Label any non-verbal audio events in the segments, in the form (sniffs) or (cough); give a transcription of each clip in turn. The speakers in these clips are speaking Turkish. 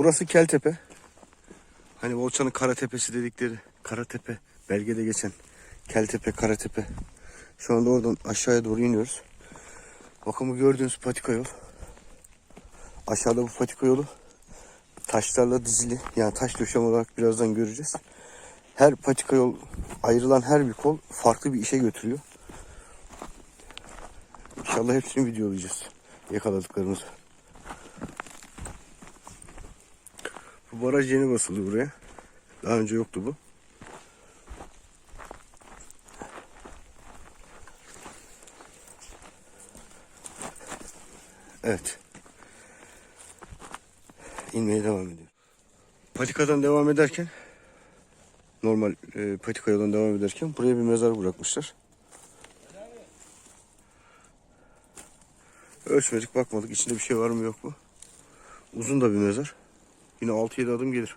Burası Keltepe. Hani Volçan'ın Karatepesi dedikleri Karatepe belgede geçen Keltepe Karatepe. Şu anda oradan aşağıya doğru iniyoruz. Bakın bu gördüğünüz patika yol. Aşağıda bu patika yolu taşlarla dizili. Yani taş döşem olarak birazdan göreceğiz. Her patika yol ayrılan her bir kol farklı bir işe götürüyor. İnşallah hepsini videolayacağız. Yakaladıklarımızı. Bu baraj yeni basıldı buraya. Daha önce yoktu bu. Evet. İnmeye devam ediyor. Patikadan devam ederken normal e, patika yoldan devam ederken buraya bir mezar bırakmışlar. Ölçmedik bakmadık içinde bir şey var mı yok mu. Uzun da bir mezar. Yine 6-7 adım gelir.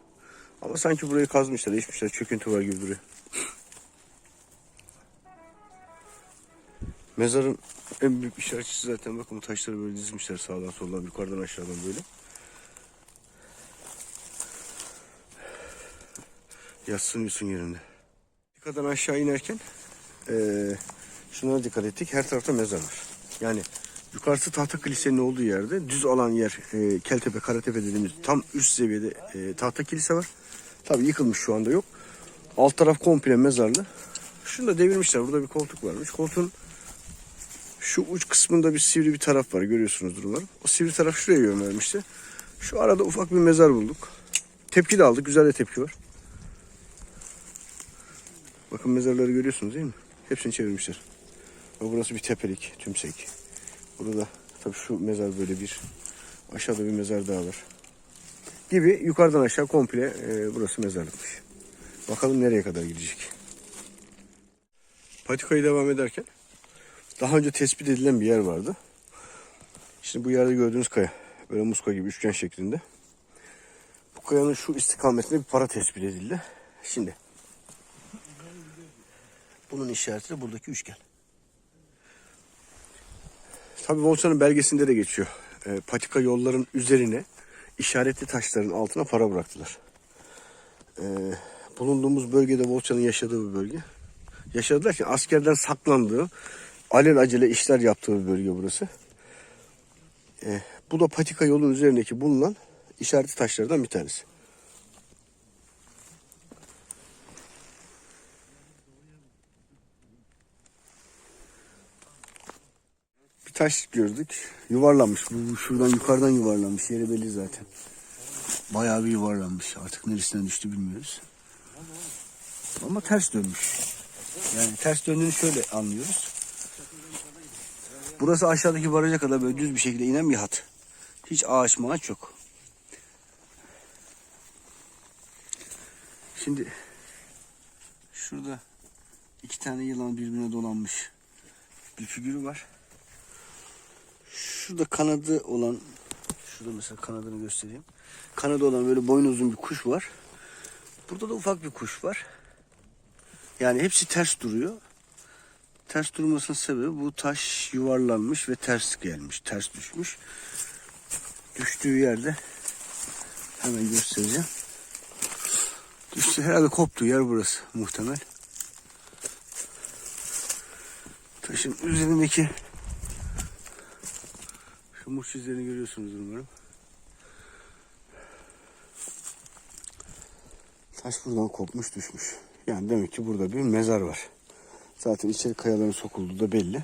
Ama sanki burayı kazmışlar, eşmişler. Çöküntü var gibi duruyor. (sniffs) Mezarın en büyük işaretçisi zaten bakın taşları böyle dizmişler sağdan soldan yukarıdan aşağıdan böyle. Yatsın uyusun yerinde. Dikkatten aşağı inerken eee şuna dikkat ettik. Her tarafta mezar var. Yani yukarısı tahta kilisenin olduğu yerde düz alan yer eee, Keltepe, Karatepe dediğimiz tam üst seviyede eee, tahta kilise var. Tabii yıkılmış şu anda yok. Alt taraf komple mezarlı. Şunu da devirmişler. Burada bir koltuk varmış. Koltuğun şu uç kısmında bir sivri bir taraf var. Görüyorsunuzdur umarım. O sivri taraf şuraya yön vermişti. Şu arada ufak bir mezar bulduk. Tepki de aldık. Güzel de tepki var. Bakın mezarları görüyorsunuz değil mi? Hepsini çevirmişler. Ve burası bir tepelik, tümsek. Burada tabii şu mezar böyle bir. Aşağıda bir mezar daha var. Gibi yukarıdan aşağı komple e, burası mezarlıkmış. Bakalım nereye kadar gidecek. Patikayı devam ederken daha önce tespit edilen bir yer vardı. Şimdi bu yerde gördüğünüz kaya. Böyle muska gibi üçgen şeklinde. Bu kayanın şu istikametinde bir para tespit edildi. Şimdi bunun işareti de buradaki üçgen. Tabi Volça'nın belgesinde de geçiyor. E, patika yolların üzerine işaretli taşların altına para bıraktılar. E, bulunduğumuz bölgede Volça'nın yaşadığı bir bölge. Yaşadılar ki askerden saklandığı, alel acele işler yaptığı bir bölge burası. E, bu da patika yolun üzerindeki bulunan işaretli taşlardan bir tanesi. Bir taş gördük. Yuvarlanmış. Bu, şuradan yukarıdan yuvarlanmış. Yeri belli zaten. Bayağı bir yuvarlanmış. Artık neresinden düştü bilmiyoruz. Ama ters dönmüş. Yani ters döndüğünü şöyle anlıyoruz. Burası aşağıdaki baraja kadar böyle düz bir şekilde inen bir hat. Hiç ağaç mağaç yok. Şimdi şurada iki tane yılan birbirine dolanmış bir figürü var. Şurada kanadı olan, şurada mesela kanadını göstereyim. Kanadı olan böyle boyun uzun bir kuş var. Burada da ufak bir kuş var. Yani hepsi ters duruyor. Ters durmasının sebebi bu taş yuvarlanmış ve ters gelmiş, ters düşmüş. Düştüğü yerde hemen göstereceğim. Düştü herhalde koptuğu yer burası muhtemel. Taşın üzerindeki muş izlerini görüyorsunuz umarım. Taş buradan kopmuş düşmüş. Yani demek ki burada bir mezar var. Zaten içeri kayaların sokulduğu da belli.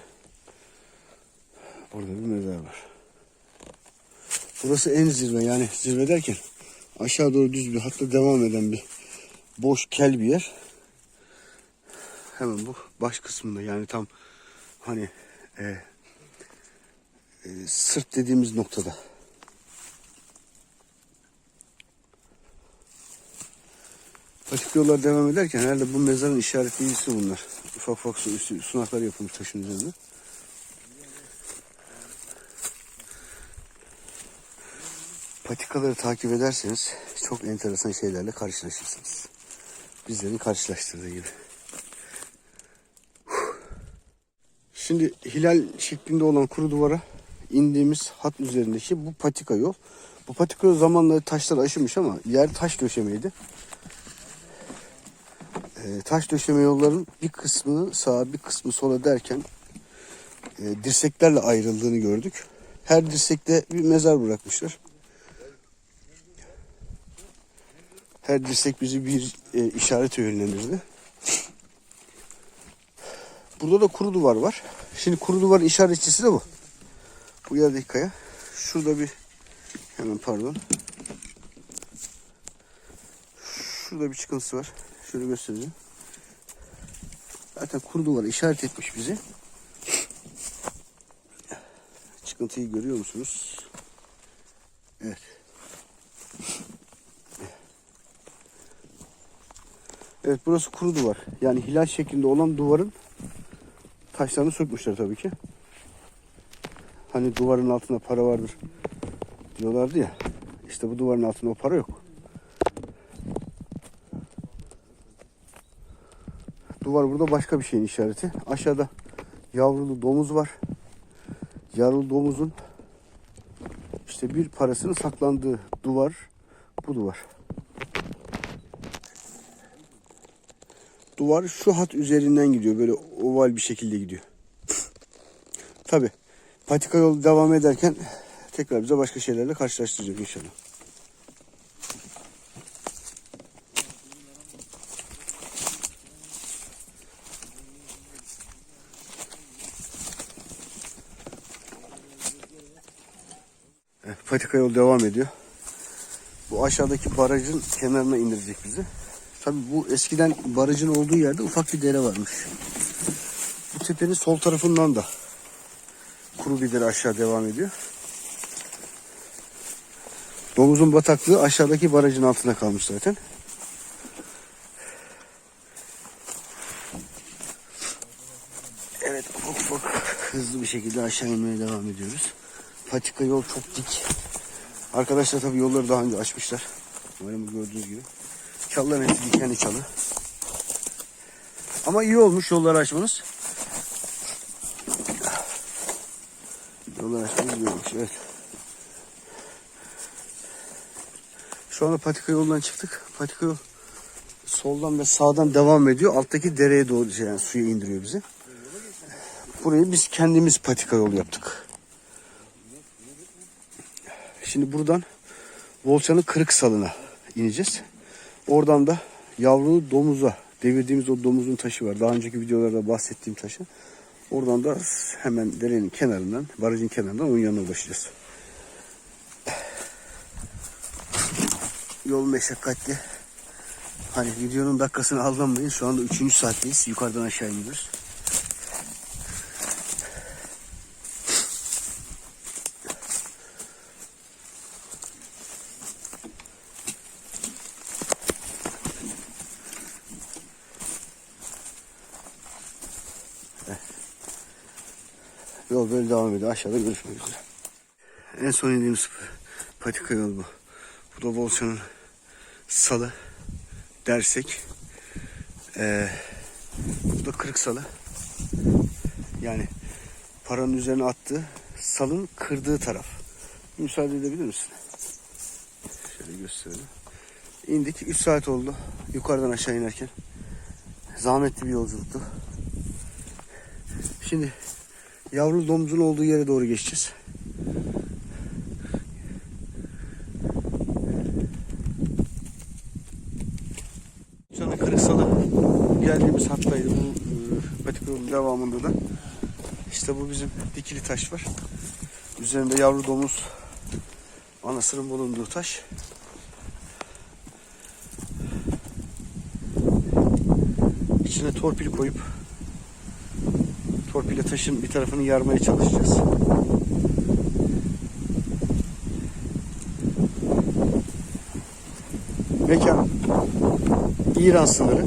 Burada bir mezar var. Burası en zirve yani zirve derken aşağı doğru düz bir hatta devam eden bir boş kel bir yer. Hemen bu baş kısmında yani tam hani e, e, sırt dediğimiz noktada. Patik yollar devam ederken herhalde bu mezarın işaretleyicisi bunlar. Ufak ufak su, üstü- sunaklar yapılmış taşın üzerinde. Patikaları takip ederseniz çok enteresan şeylerle karşılaşırsınız. Bizlerin karşılaştırdığı gibi. Şimdi hilal şeklinde olan kuru duvara indiğimiz hat üzerindeki bu patika yol. Bu patika yol zamanla taşlar aşınmış ama yer taş döşemeydi. Ee, taş döşeme yolların bir kısmı sağa bir kısmı sola derken e, dirseklerle ayrıldığını gördük. Her dirsekte bir mezar bırakmışlar. Her dirsek bizi bir e, işarete yönlendirdi. Burada da kuru duvar var. Şimdi kuru duvarın işaretçisi de bu. Bu yerdeki kaya. Şurada bir hemen pardon. Şurada bir çıkıntısı var. Şöyle göstereceğim. Zaten kuru duvar işaret etmiş bizi. Çıkıntıyı görüyor musunuz? Evet. Evet burası kuru duvar. Yani hilal şeklinde olan duvarın taşlarını sökmüşler tabii ki. Hani duvarın altında para vardır diyorlardı ya. İşte bu duvarın altında o para yok. Duvar burada başka bir şeyin işareti. Aşağıda yavrulu domuz var. Yavrulu domuzun işte bir parasının saklandığı duvar bu duvar. Duvar şu hat üzerinden gidiyor. Böyle oval bir şekilde gidiyor. Tabi patika yol devam ederken tekrar bize başka şeylerle karşılaştıracak inşallah. Evet, patika yol devam ediyor. Bu aşağıdaki barajın kenarına indirecek bizi. Tabii bu eskiden barajın olduğu yerde ufak bir dere varmış. Bu tepenin sol tarafından da kuru bir dere aşağı devam ediyor. Domuzun bataklığı aşağıdaki barajın altına kalmış zaten. Evet ufak ufak hızlı bir şekilde aşağı inmeye devam ediyoruz. Patika yol çok dik. Arkadaşlar tabii yolları daha önce açmışlar. Umarım gördüğünüz gibi. Çalıların hepsi dikenli çalı. Ama iyi olmuş yolları açmanız. İyi olmuş evet. Şu anda patika yoldan çıktık. Patika yol soldan ve sağdan devam ediyor. Alttaki dereye doğru şey, yani suya indiriyor bizi. Burayı biz kendimiz patika yol yaptık. Şimdi buradan Volçan'ın kırık salına ineceğiz. Oradan da yavrulu domuza devirdiğimiz o domuzun taşı var. Daha önceki videolarda bahsettiğim taşı. Oradan da hemen derenin kenarından, barajın kenarından onun yanına ulaşacağız. Yol meşakkatli. Hani videonun dakikasını aldanmayın. Şu anda 3. saatteyiz. Yukarıdan aşağı iniyoruz. Yol böyle devam ediyor. Aşağıda görüşmek üzere. En son indiğimiz patika yol bu. Bu da Volça'nın salı. Dersek. Ee, bu da kırık salı. Yani paranın üzerine attığı salın kırdığı taraf. Müsaade edebilir misin? Şöyle gösterelim. İndik. 3 saat oldu. Yukarıdan aşağı inerken. Zahmetli bir yolculuktu. Şimdi Yavru domuzun olduğu yere doğru geçeceğiz. Sonra Kırıksal'a geldiğimiz hattaydı. Bu e, patika yolun devamında da. İşte bu bizim dikili taş var. Üzerinde yavru domuz anasının bulunduğu taş. İçine torpil koyup torpille taşın bir tarafını yarmaya çalışacağız. Mekan İran sınırı.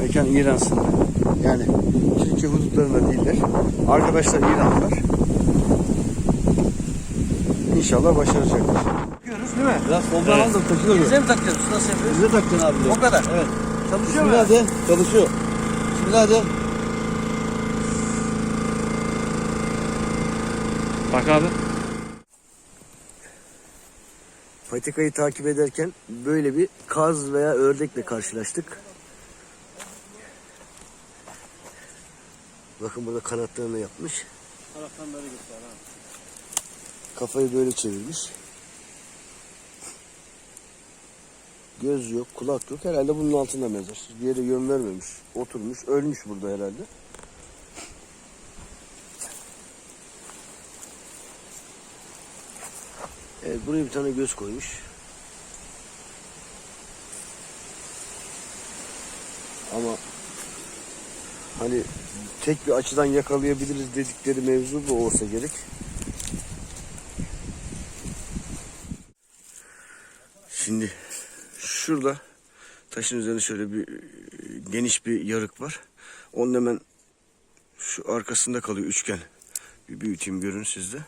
Mekan İran sınırı. Yani Türkiye hudutlarında değiller. Arkadaşlar İranlılar. İnşallah başaracaklar. Yapıyoruz değil mi? Biraz soldan al da taşılır. Bize mi takacağız? Nasıl yapıyoruz? Bize takacaksın abi. O kadar. Evet. Çalışıyor mu? De. Çalışıyor. Bismillah de. Bak abi. Patikayı takip ederken böyle bir kaz veya ördekle karşılaştık. Bakın burada kanatlarını yapmış. Taraftan böyle göster ha. Kafayı böyle çevirmiş. Göz yok, kulak yok. Herhalde bunun altında mezar. Bir yere yön vermemiş. Oturmuş, ölmüş burada herhalde. Evet, buraya bir tane göz koymuş. Ama hani tek bir açıdan yakalayabiliriz dedikleri mevzu bu olsa gerek. Şimdi şurada taşın üzerinde şöyle bir geniş bir yarık var. Onun hemen şu arkasında kalıyor üçgen. Bir büyüteyim görün sizde.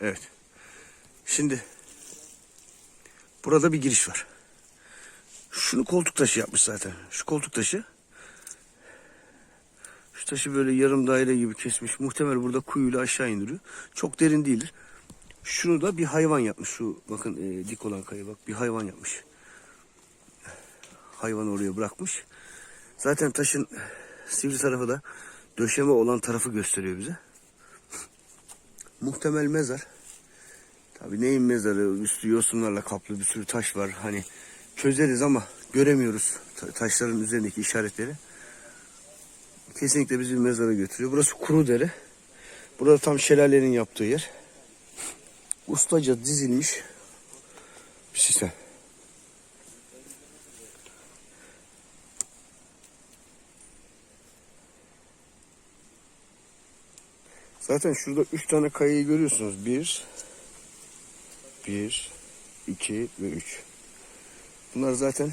Evet. Şimdi burada bir giriş var. Şunu koltuk taşı yapmış zaten. Şu koltuk taşı. Şu taşı böyle yarım daire gibi kesmiş. Muhtemel burada kuyuyla aşağı indiriyor. Çok derin değildir. Şunu da bir hayvan yapmış. Şu bakın e, dik olan kaya bak bir hayvan yapmış. Hayvanı oraya bırakmış. Zaten taşın sivri tarafı da döşeme olan tarafı gösteriyor bize. Muhtemel mezar. Tabii neyin mezarı? Üstü yosunlarla kaplı bir sürü taş var. Hani çözeriz ama göremiyoruz ta- taşların üzerindeki işaretleri. Kesinlikle bizi bir mezara götürüyor. Burası kuru dere. Burada tam şelalenin yaptığı yer ustaca dizilmiş bir sistem. Zaten şurada üç tane kayayı görüyorsunuz. Bir, bir, iki ve üç. Bunlar zaten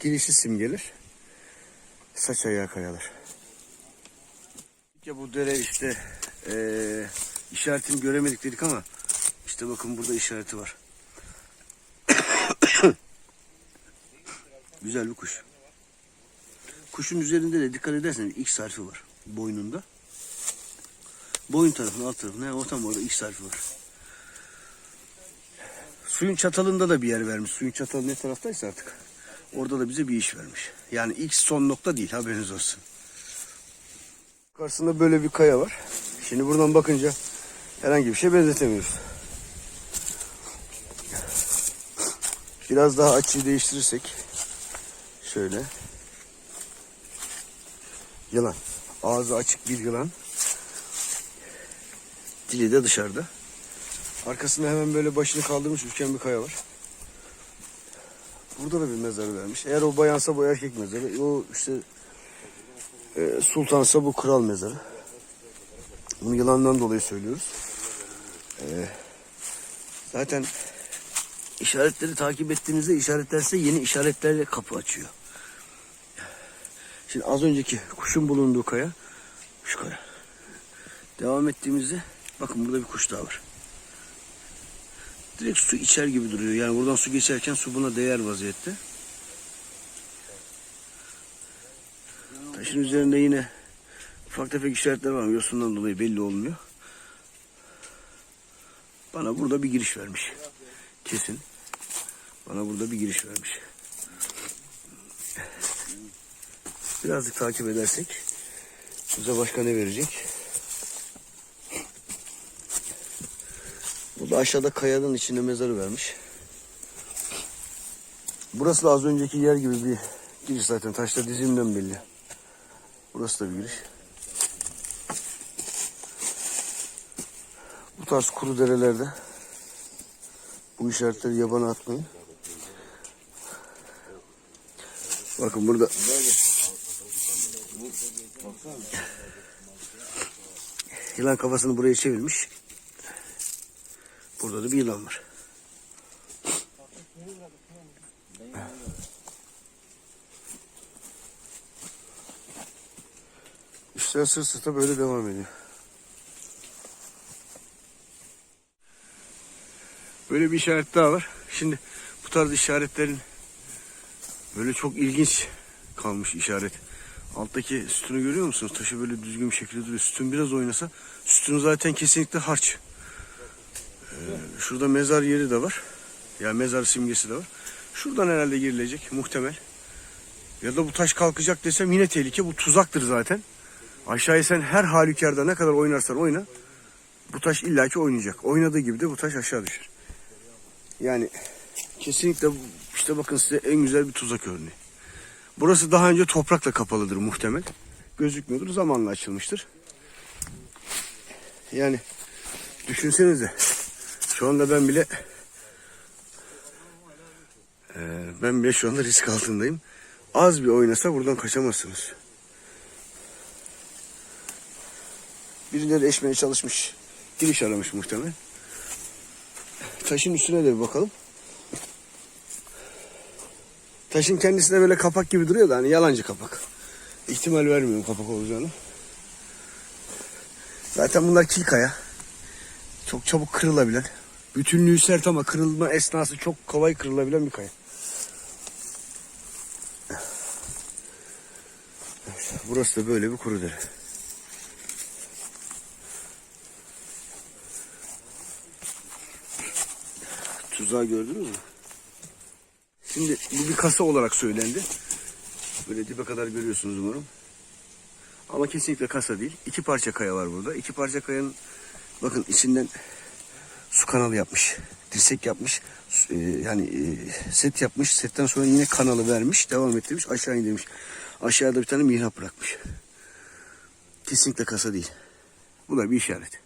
girişi simgeler. Saç ayağı kayalar. Ya bu dere işte eee işaretini göremedik dedik ama işte bakın burada işareti var. (coughs) Güzel bir kuş. Kuşun üzerinde de dikkat ederseniz X harfi var boynunda. Boyun tarafının alt tarafında o tam orada X harfi var. Suyun çatalında da bir yer vermiş. Suyun çatalı ne taraftaysa artık. Orada da bize bir iş vermiş. Yani X son nokta değil haberiniz olsun. Karşısında böyle bir kaya var. Şimdi buradan bakınca herhangi bir şey benzetemiyoruz. Biraz daha açıyı değiştirirsek şöyle yılan ağzı açık bir yılan dili de dışarıda. Arkasında hemen böyle başını kaldırmış üçgen bir kaya var. Burada da bir mezarı vermiş. Eğer o bayansa bu erkek mezarı. O işte e, sultansa bu kral mezarı. Bunu yılandan dolayı söylüyoruz. E, zaten işaretleri takip ettiğinizde işaretlerse yeni işaretlerle kapı açıyor. Şimdi az önceki kuşun bulunduğu kaya şu kaya. Devam ettiğimizde bakın burada bir kuş daha var. Direkt su içer gibi duruyor. Yani buradan su geçerken su buna değer vaziyette. Taşın üzerinde yine ufak tefek işaretler var yosundan dolayı belli olmuyor. Bana burada bir giriş vermiş. Kesin. Bana burada bir giriş vermiş. Birazcık takip edersek bize başka ne verecek? Aşağıda kayanın içinde mezarı vermiş. Burası da az önceki yer gibi bir giriş zaten. Taşla dizimden belli. Burası da bir giriş. Bu tarz kuru derelerde bu işaretleri yabana atmayın. Bakın burada yılan kafasını buraya çevirmiş. Burada da bir yılan var. İşler sırt sırta böyle devam ediyor. Böyle bir işaret daha var. Şimdi bu tarz işaretlerin böyle çok ilginç kalmış işaret. Alttaki sütunu görüyor musunuz? Taşı böyle düzgün bir şekilde duruyor. Sütun biraz oynasa sütun zaten kesinlikle harç. Şurada mezar yeri de var. Ya mezar simgesi de var. Şuradan herhalde girilecek muhtemel. Ya da bu taş kalkacak desem yine tehlike. Bu tuzaktır zaten. Aşağıya sen her halükarda ne kadar oynarsan oyna. Bu taş illaki oynayacak. Oynadığı gibi de bu taş aşağı düşer. Yani kesinlikle işte bakın size en güzel bir tuzak örneği. Burası daha önce toprakla kapalıdır muhtemel. Gözükmüyordur. Zamanla açılmıştır. Yani düşünsenize. Şu anda ben bile Ee, ben bile şu anda risk altındayım. Az bir oynasa buradan kaçamazsınız. Birileri eşmeye çalışmış. Giriş aramış muhtemelen. Taşın üstüne de bir bakalım. Taşın kendisine böyle kapak gibi duruyor da hani yalancı kapak. İhtimal vermiyorum kapak olacağını. Zaten bunlar kilkaya. Çok çabuk kırılabilen. Bütünlüğü sert ama kırılma esnası çok kolay kırılabilen bir kaya. Burası da böyle bir kuru dere. Tuzağı gördünüz mü? Şimdi bu bir kasa olarak söylendi. Böyle dibe kadar görüyorsunuz umarım. Ama kesinlikle kasa değil. İki parça kaya var burada. İki parça kayanın bakın içinden su kanalı yapmış. Dirsek yapmış. E, yani e, set yapmış. Setten sonra yine kanalı vermiş. Devam ettirmiş. Aşağı indirmiş. Aşağıda bir tane mihrap bırakmış. Kesinlikle kasa değil. Bu da bir işaret.